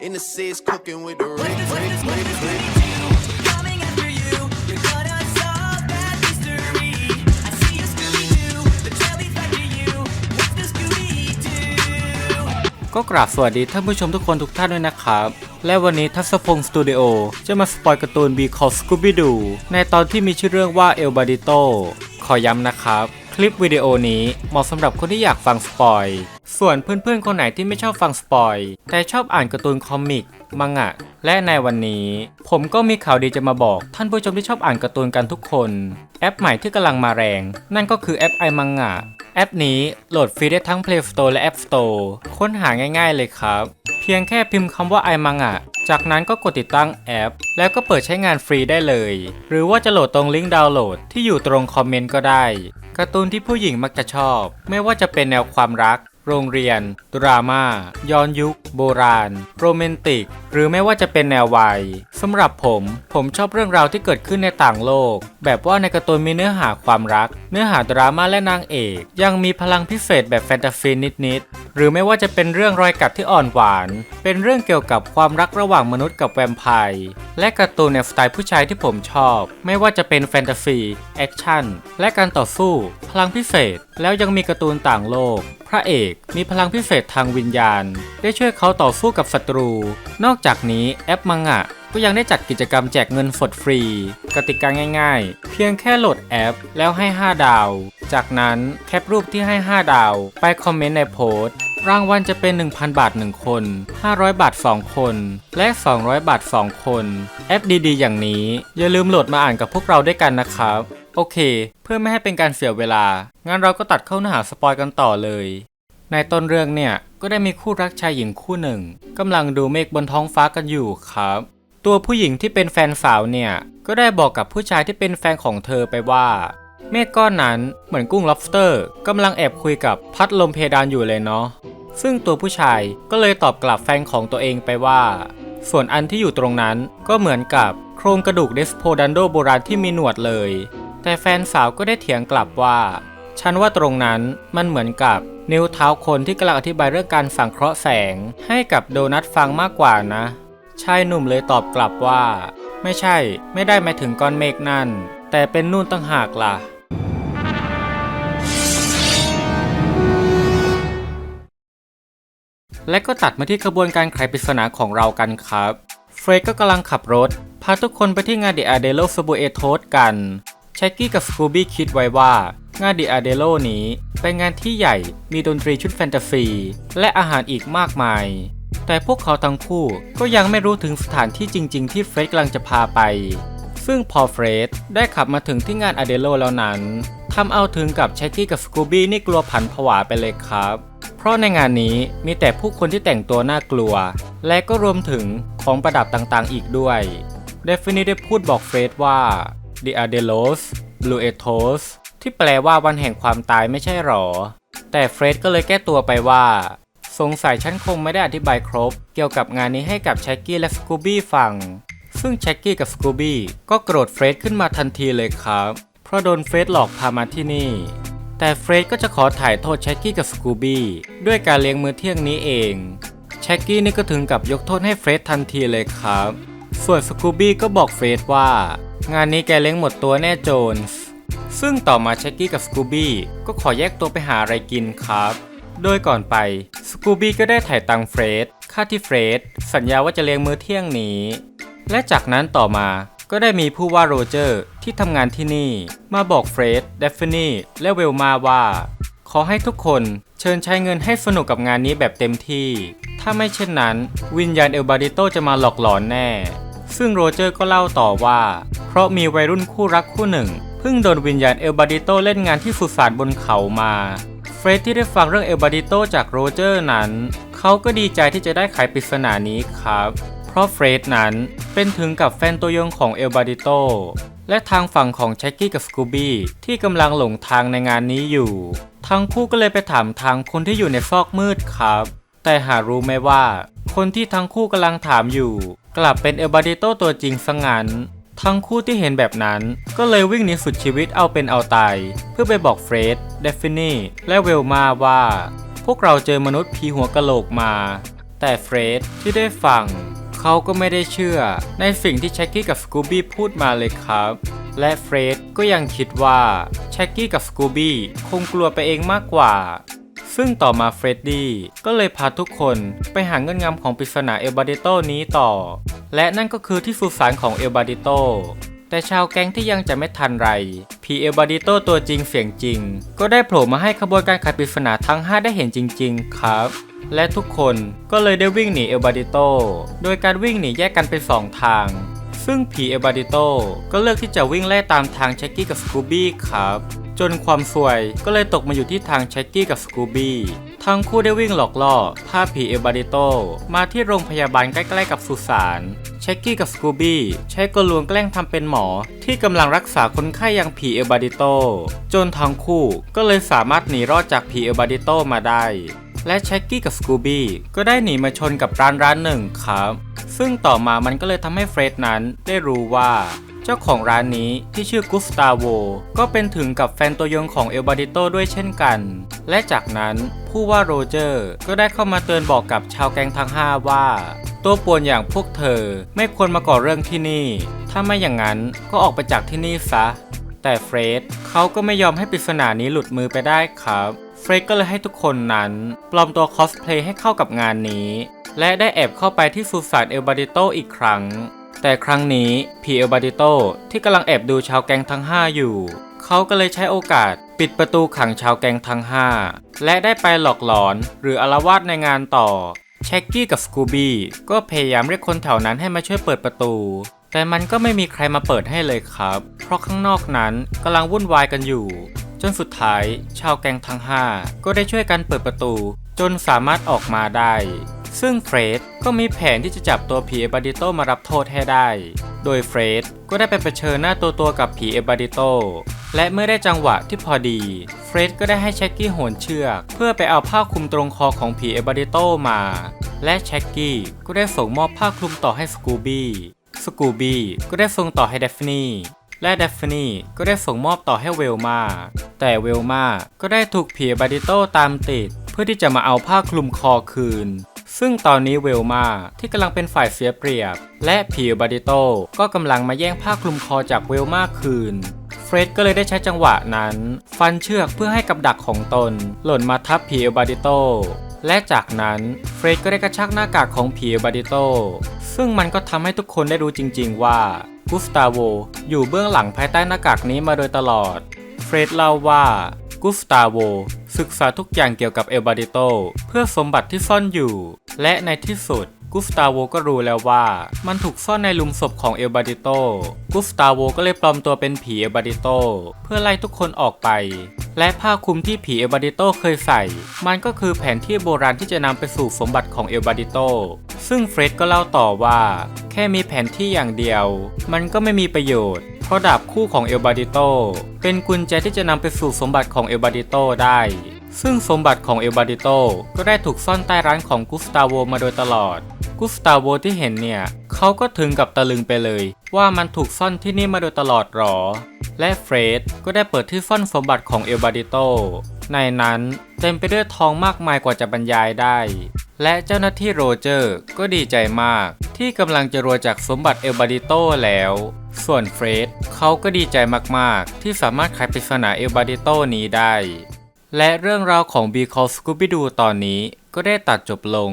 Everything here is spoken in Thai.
In the six, cooking with the Rick, Rick, Rick, Rick. Coming after you, you're gonna solve that mystery. I see a Scooby-Doo, but tell me back to you, what's the Scooby-Doo? ก็กราบสวัสดีท่านผู้ชมทุกคนทุกท่านด้วยนะครับ และวันนี้ทัศพงศ์สตูดิโอจะมาสปอยการ์ตูน Be Called Scooby-Doo ในตอนที่มีชื่อเรื่องว่า El Badito ขอย้ำนะครับ คลิปวิดีโอนี้เหมาะสำหรับคนที่อยากฟังสปอย ส่วนเพื่อนๆ คนไหนที่ไม่ชอบฟังสปอย แต่ชอบอ่านการ์ตูนคอมิก มังงะ และในวันนี้ ผมก็มีข่าวดีจะมาบอก ท่านผู้ชมที่ชอบอ่านการ์ตูนกันทุกคน แอปใหม่ที่กำลังมาแรง นั่นก็คือแอป i มังงะ แอปนี้โหลดฟรีได้ทั้ง Play Store และ App Store ค้นหาง่ายๆเลยครับ เพียงแค่พิมพ์คำว่า i มังงะจากนั้นก็กดติดตั้งแอป แล้วก็เปิดใช้งานฟรีได้เลย หรือว่าจะโหลดตรงลิงก์ดาวน์โหลดที่อยู่ตรงคอมเมนต์ก็ได้การ์ตูนที่ผู้หญิงมักจะชอบ ไม่ว่าจะเป็นแนวความรัก โรงเรียน ดราม่า ย้อนยุค โบราณ โรแมนติก หรือไม่ว่าจะเป็นแนววัยสำหรับผม ผมชอบเรื่องราวที่เกิดขึ้นในต่างโลก แบบว่าในการ์ตูนมีเนื้อหาความรัก เนื้อหาดราม่าและนางเอก ยังมีพลังพิเศษแบบแฟนตาซีนิดๆ หรือไม่ว่าจะเป็นเรื่องรอยกัดที่อ่อนหวาน เป็นเรื่องเกี่ยวกับความรักระหว่างมนุษย์กับแวมไพร์และการ์ตูนในสไตล์ผู้ชายที่ผมชอบ ไม่ว่าจะเป็นแฟนตาซีแอคชั่นและการต่อสู้ พลังพิเศษ แล้วยังมีการ์ตูนต่างโลก ระเอกมีพลังพิเศษทางวิญญาณ ได้ช่วยเขาต่อสู้กับศัตรู นอกจากนี้แอปมังงะก็ยังได้จัดกิจกรรมแจกเงินสดฟรี กติกาง่ายๆ เพียงแค่โหลดแอปแล้วให้ 5 ดาว จากนั้นแคปรูปที่ให้ 5 ดาว ไปคอมเมนต์ในโพสต์รางวัลจะเป็น 1,000 บาท 1 คน 500 บาท 2 คน และ 200 บาท 2 คน แอปดีๆ อย่างนี้ อย่าลืมโหลดมาอ่านกับพวกเราด้วยกันนะครับ โอเค เพื่อไม่ให้เป็นการเสียเวลา งั้นเราก็ตัดเข้าเนื้อหาสปอยกันต่อเลย ในต้นเรื่องเนี่ย ก็ได้มีคู่รักชายหญิงคู่หนึ่งกำลังดูเมฆบนท้องฟ้ากันอยู่ครับ ตัวผู้หญิงที่เป็นแฟนสาวเนี่ย ก็ได้บอกกับผู้ชายที่เป็นแฟนของเธอไปว่า เมฆก้อนนั้นเหมือนกุ้ง lobster กำลังแอบคุยกับพัดลมเพดานอยู่เลยเนาะ ซึ่งตัวผู้ชายก็เลยตอบกลับแฟนของตัวเองไปว่า ส่วนอันที่อยู่ตรงนั้นก็เหมือนกับโครงกระดูกเดสโพดันโดโบราณที่มีหนวดเลย แต่แฟนสาวก็ได้เถียงกลับว่า ฉันว่าตรงนั้นมันเหมือนกับนิ้วเท้าคนที่กำลังอธิบายเรื่องการสังเคราะห์แสง ให้กับโดนัทฟังมากกว่านะ ชายหนุ่มเลยตอบกลับว่า ไม่ใช่ ไม่ได้หมายถึงก้อนเมฆนั่น แต่เป็นนู่นตั้งหากล่ะและก็ตัดมาที่กระบวนการไขปริศนาของเรากันครับ เฟรดก็กำลังขับรถ พาทุกคนไปที่งานเดอะเดโลสบูเอโทสกัน แช็กกี้กับสกูบี้คิดไว้ว่างานเดอะเดโลนี้เป็นงานที่ใหญ่มีดนตรีชุดแฟนตาซีและอาหารอีกมากมาย แต่พวกเขาทั้งคู่ก็ยังไม่รู้ถึงสถานที่จริง ๆ ที่เฟรดกำลังจะพาไป ซึ่งพอเฟรดได้ขับมาถึงที่งานอเดโลแล้วนั้นทำเอาถึงกับแช็กกี้กับสกูบี้นี่กลัวผันผวาไปเลยครับ เพราะในงานนี้มีแต่ผู้คนที่แต่งตัวน่ากลัว และก็รวมถึงของประดับต่างๆ อีกด้วยเดฟินีได้พูดบอกเฟรดว่า The Adelos Blue Ethos ที่แปลว่าวันแห่งความตายไม่ใช่หรอ แต่เฟรดก็เลยแก้ตัวไปว่า สงสัยฉันคงไม่ได้อธิบายครบ เกี่ยวกับงานนี้ให้กับแช็กกี้และสกูบี้ฟัง ซึ่งแช็กกี้กับสกูบี้ก็โกรธเฟรดขึ้นมาทันทีเลยครับ เพราะโดนเฟรดหลอกพามาที่นี่ แต่เฟรดก็จะขอถ่ายโทษแช็กกี้กับสกูบี้ด้วยการเลี้ยงมื้อเที่ยงนี้เองแช็กกี้นี่ก็ถึงกับยกโทษให้เฟรดทันทีเลยครับ ส่วนสกูบี้ก็บอกเฟรดว่า งานนี้แกเล้งหมดตัวแน่โจนส์ซึ่งต่อมาแช็กกี้กับสกูบี้ก็ขอแยกตัวไปหาอะไรกินครับ โดยก่อนไปสกูบี้ก็ได้ถ่ายตังเฟรดค่าที่เฟรดสัญญาว่าจะเลี้ยงมื้อเที่ยงนี้ และจากนั้นต่อมาก็ได้มีผู้ว่าโรเจอร์ที่ทำงานที่นี่ มาบอกเฟรดเดฟนีและเวลมาว่า ขอให้ทุกคนเชิญใช้เงินให้สนุกกับงานนี้แบบเต็มที่ ถ้าไม่เช่นนั้น วิญญาณเอลบาริโตจะมาหลอกหลอนแน่ ซึ่งโรเจอร์ก็เล่าต่อว่า เพราะมีวัยรุ่นคู่รักคู่หนึ่ง เพิ่งโดนวิญญาณเอลบาริโตเล่นงานที่สุสานบนเขามาเฟรดที่ได้ฟังเรื่องเอลบาริโตจากโรเจอร์นั้น เขาก็ดีใจที่จะได้ไขปริศนานี้ครับ เพราะเฟรดนั้นเป็นถึงกับแฟนตัวยงของเอลบาริโตและทางฝั่งของแช็กกี้กับสกูบี้ที่กำลังหลงทางในงานนี้อยู่ ทั้งคู่ก็เลยไปถามทางคนที่อยู่ในซอกมืดครับ แต่หารู้ไหมว่า คนที่ทั้งคู่กำลังถามอยู่ กลับเป็นเอลบาริโตตัวจริงซะงั้น ทั้งคู่ที่เห็นแบบนั้น ก็เลยวิ่งหนีสุดชีวิตเอาเป็นเอาตาย เพื่อไปบอกเฟรดเดฟฟินีและเวลมาว่า พวกเราเจอมนุษย์ผีหัวกะโหลกมา แต่เฟรดที่ได้ฟังเขาก็ไม่ได้เชื่อ ในสิ่งที่แช็กกี้กับสกูบี้พูดมาเลยครับ และเฟรดก็ยังคิดว่าแช็กกี้กับสกูบี้คงกลัวไปเองมากกว่า ซึ่งต่อมาเฟรดดี้ก็เลยพาทุกคนไปหาเงื่อนงำของปริศนาเอลบาเดโตนี้ต่อ และนั่นก็คือที่สุสานของเอลบาเดโตแต่ชาวแก๊งที่ยังจะไม่ทันไรพีเอลบาดิโตตัวจริงเสียงจริง ก็ได้โผล่มาให้ขบวนการไขปริศนาทั้ง 5 ได้เห็นจริง ๆ ครับ และทุกคนก็เลยได้วิ่งหนีเอลบาดิโตโดยการวิ่งหนีแยกกันเป็นสองทาง ซึ่งผีเอลบาดิโตก็เลือกที่จะวิ่งไล่ตามทางแช็กกี้กับสกูบี้ครับ จนความสวยก็เลยตกมาอยู่ที่ทางแช็กกี้กับสกูบี้ทั้งคู่ได้วิ่งหลอกล่อพาผีเอลบาดิโตมาที่โรงพยาบาลใกล้ๆกับสุสานเช็กกี้กับสกูบี้ใช้กลลวงแกล้งทำเป็นหมอ ที่กำลังรักษาคนไข้อย่างผีเอลบาดิโตจนทั้งคู่ก็เลยสามารถหนีรอดจากผีเอลบาดิโตมาได้ และเช็กกี้กับสกูบี้ก็ได้หนีมาชนกับร้านร้านหนึ่งครับ ซึ่งต่อมามันก็เลยทำให้เฟรดนั้นได้รู้ว่า เจ้าของร้านนี้ที่ชื่อกุสตาโวก็เป็นถึงกับแฟนตัวยงของเอลบาดิโตด้วยเช่นกัน และจากนั้นผู้ว่าโรเจอร์ก็ได้เข้ามาเตือนบอกกับชาวแก๊งทั้ง 5 ว่า ตัวป่วนอย่างพวกเธอไม่ควรมาก่อเรื่องที่นี่ ถ้าไม่อย่างนั้นก็ออกไปจากที่นี่ซะ แต่เฟรดเขาก็ไม่ยอมให้ปริศนานี้หลุดมือไปได้ครับเฟรดก็เลยให้ทุกคนนั้น ปลอมตัวคอสเพลย์ให้เข้ากับงานนี้ และได้แอบเข้าไปที่สุสานเอลบาดิโตอีกครั้ง แต่ครั้งนี้พีเอลบาดิโตที่กำลังแอบดูชาวแก๊งทั้ง 5 อยู่ เขาก็เลยใช้โอกาสปิดประตูขังชาวแก๊งทั้ง 5 และได้ไปหลอกหลอนหรืออารวาสในงานต่อแช็กกี้กับสกูบี้ก็พยายามเรียกคนแถวนั้นให้มาช่วยเปิดประตู แต่มันก็ไม่มีใครมาเปิดให้เลยครับ เพราะข้างนอกนั้นกำลังวุ่นวายกันอยู่ จนสุดท้าย ชาวแกงทั้ง 5 ก็ได้ช่วยกันเปิดประตู จนสามารถออกมาได้ ซึ่งเฟรดก็มีแผนที่จะจับตัวผีเอบาดิโตมารับโทษให้ได้ โดยเฟรดก็ได้ไปเผชิญหน้าตัวตัวกับผีเอบาดิโต และเมื่อได้จังหวะที่พอดี เฟรดก็ได้ให้แช็กกี้โหนเชือก เพื่อไปเอาผ้าคลุมตรงคอของผีเอบาดิโตมา และแช็กกี้ก็ได้ส่งมอบผ้าคลุมต่อให้สกูบี้ สกูบี้ก็ได้ส่งต่อให้เดฟนีและเดฟนีก็ได้ส่งมอบต่อให้เวลมา แต่เวลมาก็ได้ถูกผีบาดิโตตามติด เพื่อที่จะมาเอาผ้าคลุมคอคืน ซึ่งตอนนี้เวลมาที่กำลังเป็นฝ่ายเสียเปรียบ และผีบาดิโตก็กำลังมาแย่งผ้าคลุมคอจากเวลมาคืนเฟรดก็เลยได้ใช้จังหวะนั้น ฟันเชือกเพื่อให้กับดักของตน หล่นมาทับผีบาดิโต และจากนั้นเฟรดก็ได้กระชากหน้ากากของผีบาดิโต ซึ่งมันก็ทำให้ทุกคนได้รู้จริง ๆ ว่ากุสตาโวอยู่เบื้องหลังภายใต้หน้ากากนี้มาโดยตลอด เฟรดเล่าว่า กุสตาโว ศึกษาทุกอย่างเกี่ยวกับเอลบาดิโต เพื่อสมบัติที่ซ่อนอยู่ และในที่สุดกุสตาโวก็รู้แล้วว่ามันถูกซ่อนในหลุมศพของเอลบาดิโต กุสตาโวก็เลยปลอมตัวเป็นผีเอลบาดิโต เพื่อไล่ทุกคนออกไป และผ้าคลุมที่ผีเอลบาดิโตเคยใส่ มันก็คือแผนที่โบราณที่จะนำไปสู่สมบัติของเอลบาดิโต ซึ่งเฟรดก็เล่าต่อว่า แค่มีแผนที่อย่างเดียว มันก็ไม่มีประโยชน์ เพราะดาบคู่ของเอลบาดิโตเป็นกุญแจที่จะนำไปสู่สมบัติของเอลบาดิโตได้ ซึ่งสมบัติของเอลบาดิโตก็ได้ถูกซ่อนใต้ร้านของกุสตาโวมาโดยตลอด กุสตาโวที่เห็นเนี่ยเขาก็ถึงกับตะลึงไปเลย ว่ามันถูกซ่อนที่นี่มาโดยตลอดหรอ และเฟรดก็ได้เปิดที่ซ่อนสมบัติของเอลบาดิโตในนั้นเต็มไปด้วยทองมากมายกว่าจะบรรยายได้ และเจ้าหน้าที่โรเจอร์ก็ดีใจมาก ที่กำลังจะรวยจากสมบัติเอลบาดิโตแล้ว ส่วนเฟรดเขาก็ดีใจมากๆ ที่สามารถไขปริศนาเอลบาดิโตนี้ได้ และเรื่องราวของบีคอสกูบิดูตอนนี้ก็ได้ตัดจบลง